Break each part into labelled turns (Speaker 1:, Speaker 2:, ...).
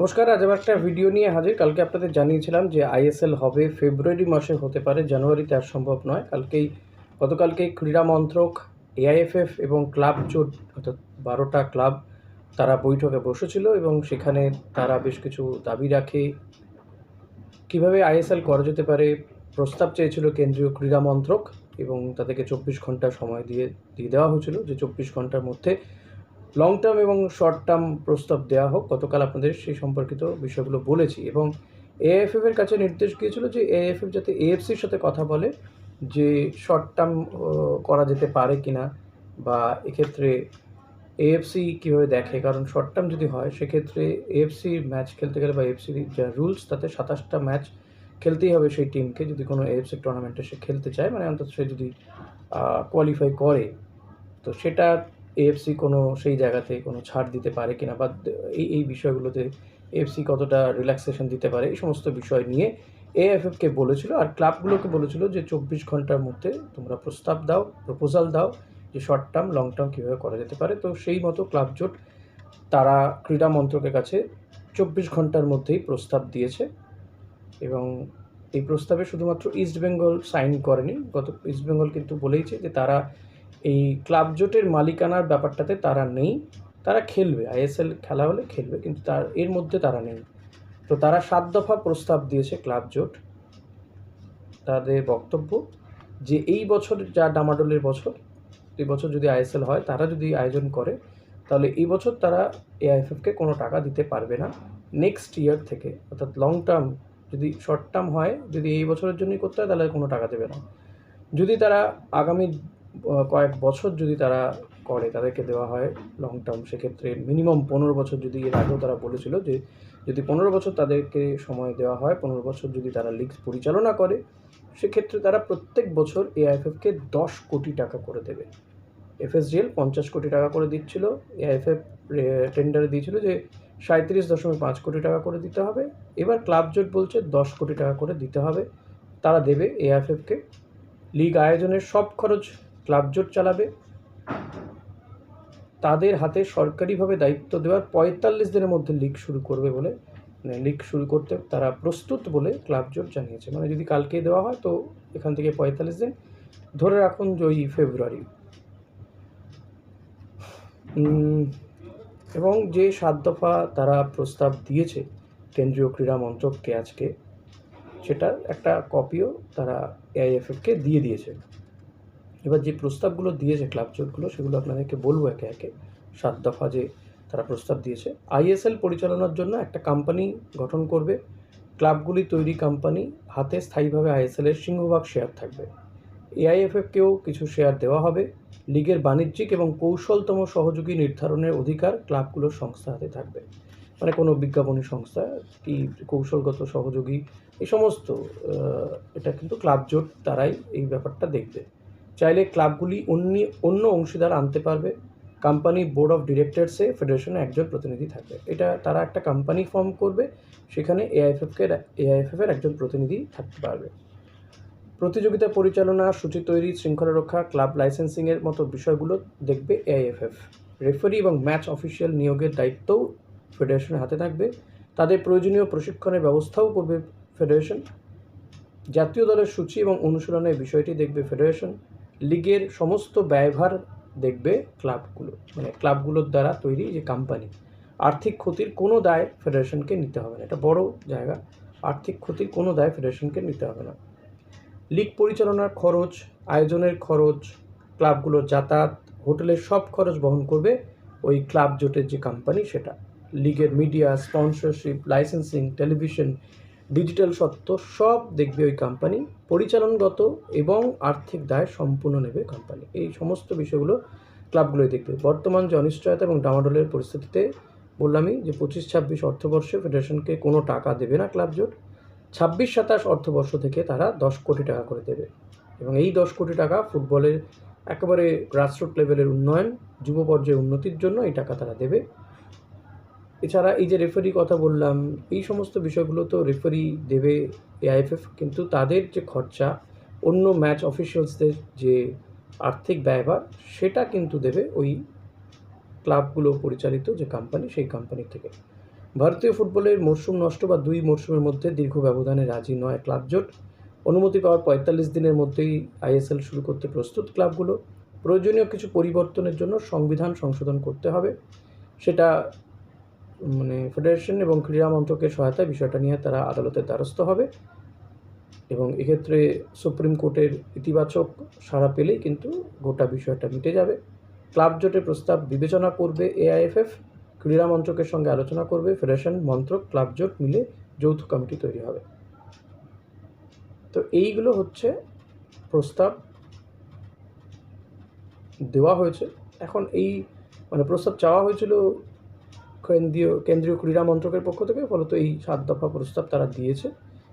Speaker 1: নমস্কার, আজ আবার একটা ভিডিও নিয়ে হাজির। কালকে আপনাদের জানিয়েছিলাম যে আইএসএল হবে ফেব্রুয়ারি মাসে হতে পারে জানুয়ারিতে আর সম্ভব নয়। কালকেই, গতকালকেই ক্রীড়া মন্ত্রক এআইএফএফ এবং ক্লাব জোট অর্থাৎ বারোটা ক্লাব, তারা বৈঠকে বসেছিল এবং সেখানে তারা বেশ কিছু দাবি রাখে। কীভাবে আইএসএল করা যেতে পারে, প্রস্তাব চেয়েছিল কেন্দ্রীয় ক্রীড়া মন্ত্রক এবং তাদেরকে চব্বিশ ঘণ্টা সময় দিয়ে দিয়ে দেওয়া হয়েছিল। যে চব্বিশ ঘণ্টার মধ্যে লং টার্ম এবং শর্ট টার্ম প্রস্তাব দেওয়া হোক, গতকাল আপনাদের সেই সম্পর্কিত বিষয়গুলো বলেছি এবং এএফএফ এর কাছে নির্দেশ গিয়েছিল যে এএফএফ যাতে এএফসির সাথে কথা বলে যে শর্ট টার্ম করা যেতে পারে কিনা বা এক্ষেত্রে এএফসি কীভাবে দেখে। কারণ শর্ট টার্ম যদি হয়, সেক্ষেত্রে এএফসি ম্যাচ খেলতে গেলে বা এএফসির যা রুলস তাতে সাতাশটা ম্যাচ খেলতেই হবে সেই টিমকে যদি কোনো এএফসি টুর্নামেন্টে সে খেলতে চায় মানে অন্তত সে যদি কোয়ালিফাই করে, তো সেটা এএফসি কোনো সেই জায়গাতে কোনো ছাড় দিতে পারে কিনা বা এই এই বিষয়গুলোতে এএফসি কতটা রিল্যাক্সেশন দিতে পারে, এই সমস্ত বিষয় নিয়ে এএফএফকে বলেছিল আর ক্লাবগুলোকে বলেছিল যে চব্বিশ ঘণ্টার মধ্যে তোমরা প্রস্তাব দাও প্রপোজাল দাও যে শর্ট টার্ম লং টার্ম কীভাবে করা যেতে পারে। তো সেই মতো ক্লাব জোট তারা ক্রীড়া মন্ত্রকের কাছে চব্বিশ ঘণ্টার মধ্যেই প্রস্তাব দিয়েছে এবং এই প্রস্তাবে শুধুমাত্র ইস্ট বেঙ্গল সাইন করেনি, গত ইস্ট বেঙ্গল কিন্তু বলেইছে যে তারা এই ক্লাব জোটের মালিকানার ব্যাপারটাতে তারা নেই। তারা খেলবে। আইএসএল খেলা হলে খেলবে, কিন্তু তার, এর মধ্যে তারা নেই। তো তারা সাত দফা প্রস্তাব দিয়েছে ক্লাব জোট। তাদের বক্তব্য যে এই বছর যা ডামাডোলের বছর, এই বছর যদি আইএসএল হয়, তারা যদি আয়োজন করে, তাহলে এই বছর তারা এআইএফএফকে কোনো টাকা দিতে পারবে না। নেক্সট ইয়ার থেকে, অর্থাৎ লং টার্ম যদি শর্ট টার্ম হয়, যদি এই বছরের জন্যই করতে হয়, তাহলে কোনো টাকা দেবে না। যদি তারা আগামী কয়েক বছর যদি তারা করে, তাদেরকে দেওয়া হয় লং টার্ম সেক্ষেত্রে মিনিমাম পনেরো বছর যদি এর আগেও তারা বলেছিল যে যদি পনেরো বছর তাদেরকে সময় দেওয়া হয়, পনেরো বছর যদি তারা লিগ পরিচালনা করে, সেক্ষেত্রে তারা প্রত্যেক বছর এআইএফএফকে দশ কোটি টাকা করে দেবে। এফএসজিএল পঞ্চাশ কোটি টাকা করে দিচ্ছিল এআইএফএফ টেন্ডারে দিয়েছিল যে সাঁত্রিশ দশমিক পাঁচ কোটি টাকা করে দিতে হবে। এবার ক্লাব জোট বলছে দশ কোটি টাকা করে দিতে হবে, তারা দেবে এআইএফএফকে লিগ আয়োজনের সব খরচ ক্লাব জোট চালাবে। তাদের হাতে সরকারিভাবে দায়িত্ব দেওয়ার পঁয়তাল্লিশ দিনের মধ্যে লিগ শুরু করবে বলে মানে লিগ শুরু করতে তারা প্রস্তুত বলে ক্লাব জোট জানিয়েছে। মানে যদি কালকে দেওয়া হয় তো এখান থেকে পঁয়তাল্লিশ দিন। ধরে রাখুন জয়ী ফেব্রুয়ারি। এবং যে সাত দফা তারা প্রস্তাব দিয়েছে কেন্দ্রীয় ক্রীড়া মন্ত্রককে আজকে, সেটার একটা কপিও তারা এআইএফএফকে দিয়ে দিয়েছে। এবার যে প্রস্তাবগুলো দিয়েছে ক্লাব জোটগুলো, সেগুলো আপনাদেরকে বলব একে একে। সাত দফা যে তারা প্রস্তাব দিয়েছে। আইএসএল পরিচালনার জন্য একটা কোম্পানি গঠন করবে। ক্লাবগুলি তৈরি কোম্পানি হাতে স্থায়ীভাবে আইএসএলের সিংহভাগ শেয়ার থাকবে। এআইএফএফকেও কিছু শেয়ার দেওয়া হবে। লিগের বাণিজ্যিক এবং কৌশলতম সহযোগী নির্ধারণের অধিকার ক্লাবগুলোর সংস্থা হাতে থাকবে। মানে কোনো বিজ্ঞাপনী সংস্থা কি কৌশলগত সহযোগী এই সমস্ত এটা কিন্তু ক্লাব জোট তারাই এই ব্যাপারটা দেখবে। চাইলে ক্লাবগুলি অন্য অন্য অংশীদার আনতে পারবে। কোম্পানি বোর্ড অফ ডিরেক্টরসে ফেডারেশনে একজন প্রতিনিধি থাকবে। এটা তারা একটা কোম্পানি ফর্ম করবে, সেখানে এআইএফএফকে এআইএফএফের একজন প্রতিনিধি থাকতে পারবে। প্রতিযোগিতা পরিচালনা, সূচি তৈরি, শৃঙ্খলা রক্ষা, ক্লাব লাইসেন্সিংয়ের মতো বিষয়গুলো দেখবে এআইএফএফ। রেফারি এবং ম্যাচ অফিসিয়াল নিয়োগের দায়িত্বও ফেডারেশনের হাতে থাকবে। তাদের প্রয়োজনীয় প্রশিক্ষণের ব্যবস্থাও করবে ফেডারেশন। জাতীয় দলের সূচি এবং অনুশীলনের বিষয়টি দেখবে ফেডারেশন। লিগের সমস্ত ব্যয়ভার দেখবে ক্লাবগুলো মানে ক্লাবগুলোর দ্বারা তৈরি যে কোম্পানি আর্থিক ক্ষতির কোনো দায় ফেডারেশনকে নিতে হবে না। এটা বড় জায়গা। আর্থিক ক্ষতির কোনো দায় ফেডারেশনকে নিতে হবে না। লিগ পরিচালনার খরচ, আয়োজনের খরচ, ক্লাবগুলোর যাতায়াত, হোটেলের সব খরচ বহন করবে ওই ক্লাব জোটের যে কোম্পানি সেটা। লিগের media sponsorship licensing television digital সত্ত্ব সব দেখবে ওই কোম্পানি পরিচালনগত এবং আর্থিক দায় সম্পূর্ণ নেবে কোম্পানি এই সমস্ত বিষয়গুলো ক্লাবগুলোই দেখবে। বর্তমান যে অনিশ্চয়তা এবং ডামাডোলের পরিস্থিতিতে বললামই যে পঁচিশ ছাব্বিশ অর্থবর্ষে ফেডারেশনকে কোনো টাকা দেবে না ক্লাব জোট, ছাব্বিশ সাতাশ অর্থবর্ষ থেকে তারা দশ কোটি টাকা করে দেবে। এবং এই দশ কোটি টাকা ফুটবলের একেবারে গ্রাসরুট লেভেলের উন্নয়ন, যুব পর্যায়ে উন্নতির জন্য এই টাকা তারা দেবে। এছাড়া এই যে রেফারি কথা বললাম, এই সমস্ত বিষয়গুলো তো রেফারি দেবে এআইএফএফ কিন্তু তাদের যে খরচা, অন্য ম্যাচ অফিসিয়ালসদের যে আর্থিক ব্যয়ভার, সেটা কিন্তু দেবে ওই ক্লাবগুলো পরিচালিত যে কোম্পানি সেই কোম্পানি থেকে। ভারতীয় ফুটবলের মরশুম নষ্ট বা দুই মরশুমের মধ্যে দীর্ঘ ব্যবধানে রাজি নয় ক্লাব জোট। অনুমতি পাওয়ার পঁয়তাল্লিশ দিনের মধ্যেই আইএসএল শুরু করতে প্রস্তুত ক্লাবগুলো প্রয়োজনীয় কিছু পরিবর্তনের জন্য সংবিধান সংশোধন করতে হবে। সেটা মানে ফেডারেশন এবং ক্রীড়া মন্ত্রকের সহায়তায় বিষয়টা নিয়ে তারা আদালতের দ্বারস্থ হবে। এবং এক্ষেত্রে সুপ্রিম কোর্টের ইতিবাচক সাড়া পেলেই কিন্তু গোটা বিষয়টা মিটে যাবে। ক্লাব জোটের প্রস্তাব বিবেচনা করবে এআইএফএফ, ক্রীড়া মন্ত্রকের সঙ্গে আলোচনা করবে ফেডারেশন মন্ত্রক, ক্লাব জোট মিলে যৌথ কমিটি তৈরি হবে। তো এইগুলো হচ্ছে প্রস্তাব দেওয়া হয়েছে। এখন এই মানে প্রস্তাব চাওয়া হয়েছিল কেন্দ্রীয় কেন্দ্রীয় ক্রীড়া মন্ত্রকের পক্ষ থেকে ফলত এই সাত দফা প্রস্তাব তারা দিয়েছে।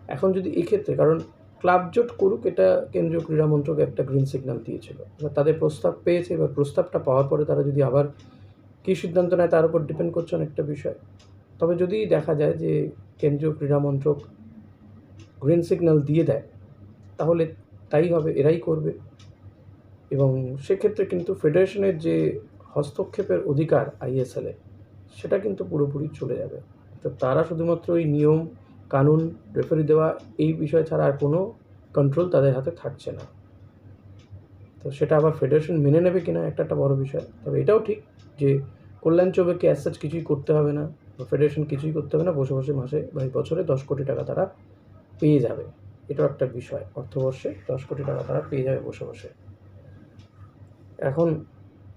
Speaker 1: এখন যদি এক্ষেত্রে, কারণ ক্লাব জোট করুক, এটা কেন্দ্রীয় ক্রীড়া মন্ত্রক একটা গ্রিন সিগন্যাল দিয়েছিল। এবার তাদের প্রস্তাব পেয়েছে, এবার প্রস্তাবটা পাওয়ার পরে তারা যদি আবার কী সিদ্ধান্ত নেয় তার উপর ডিপেন্ড করছে অনেকটা বিষয়। তবে যদি দেখা যায় যে কেন্দ্রীয় ক্রীড়া মন্ত্রক গ্রিন সিগন্যাল দিয়ে দেয়, তাহলে তাই হবে, এরাই করবে। এবং সেক্ষেত্রে কিন্তু ফেডারেশনের যে হস্তক্ষেপের অধিকার আইএসএলে সেটা কিন্তু পুরোপুরি চলে যাবে। তো তারা শুধুমাত্র ওই নিয়ম, কানুন রেফারি দেওয়া এই বিষয় ছাড়া আর কোনো কন্ট্রোল তাদের হাতে থাকছে না। তো সেটা আবার ফেডারেশন মেনে নেবে কিনা একটা একটা বড় বিষয়। তবে এটাও ঠিক যে কল্যাণ চৌবেকে অ্যাজ কিছুই করতে হবে না বা ফেডারেশন কিছুই করতে হবে না। বসে বসে মাসে বা বছরে দশ কোটি টাকা তারা পেয়ে যাবে। এটাও একটা বিষয়। অর্থবর্ষে দশ কোটি টাকা তারা পেয়ে যাবে বসে বসে। এখন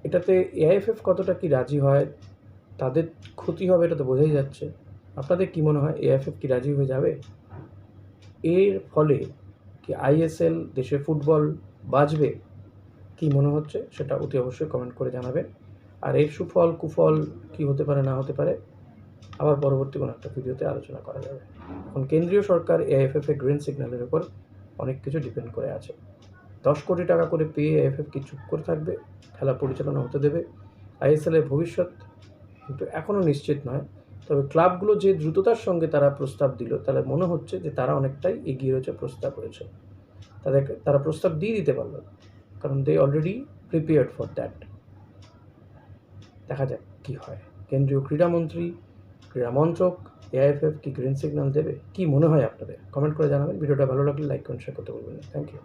Speaker 1: এটাতে এআইএফএফ কতটা কি রাজি হয়? তাদের ক্ষতি হবে এটা তো বোঝাই যাচ্ছে। আপনাদের কি মনে হয় এআইএফএফ কি রাজি হয়ে যাবে? এর ফলে কি আইএসএল দেশে ফুটবল বাঁচবে কি মনে হচ্ছে সেটা অতি অবশ্যই কমেন্ট করে জানাবেন। আর এর সুফল, কুফল কি হতে পারে, না হতে পারে, আবার পরবর্তী কোনো একটা ভিডিওতে আলোচনা করা যাবে। এখন কেন্দ্রীয় সরকার এআইএফএফ এর গ্রিন সিগন্যালের উপর অনেক কিছু ডিপেন্ড করে আছে। দশ কোটি টাকা করে পেয়ে এএফএফ কি চুপ করে থাকবে? খেলা পরিচালনা হতে দেবে। আইএসএলের ভবিষ্যৎ কিন্তু এখনও নিশ্চিত নয়। তবে ক্লাবগুলো যে দ্রুততার সঙ্গে তারা প্রস্তাব দিল, তাহলে মনে হচ্ছে যে তারা অনেকটাই এগিয়ে রয়েছে, প্রস্তাব রয়েছে। তাদের তারা প্রস্তাব দিয়ে দিতে পারল, কারণ they already prepared for that দেখা যাক কী হয়। কেন্দ্রীয় ক্রীড়ামন্ত্রী ক্রীড়া মন্ত্রক এআইএফএফ কি গ্রিন সিগন্যাল দেবে? কি মনে হয় আপনাদের? কমেন্ট করে জানাবেন। ভিডিওটা ভালো লাগলে লাইক কমেন্ট শেয়ার করতে বলবেন থ্যাংক ইউ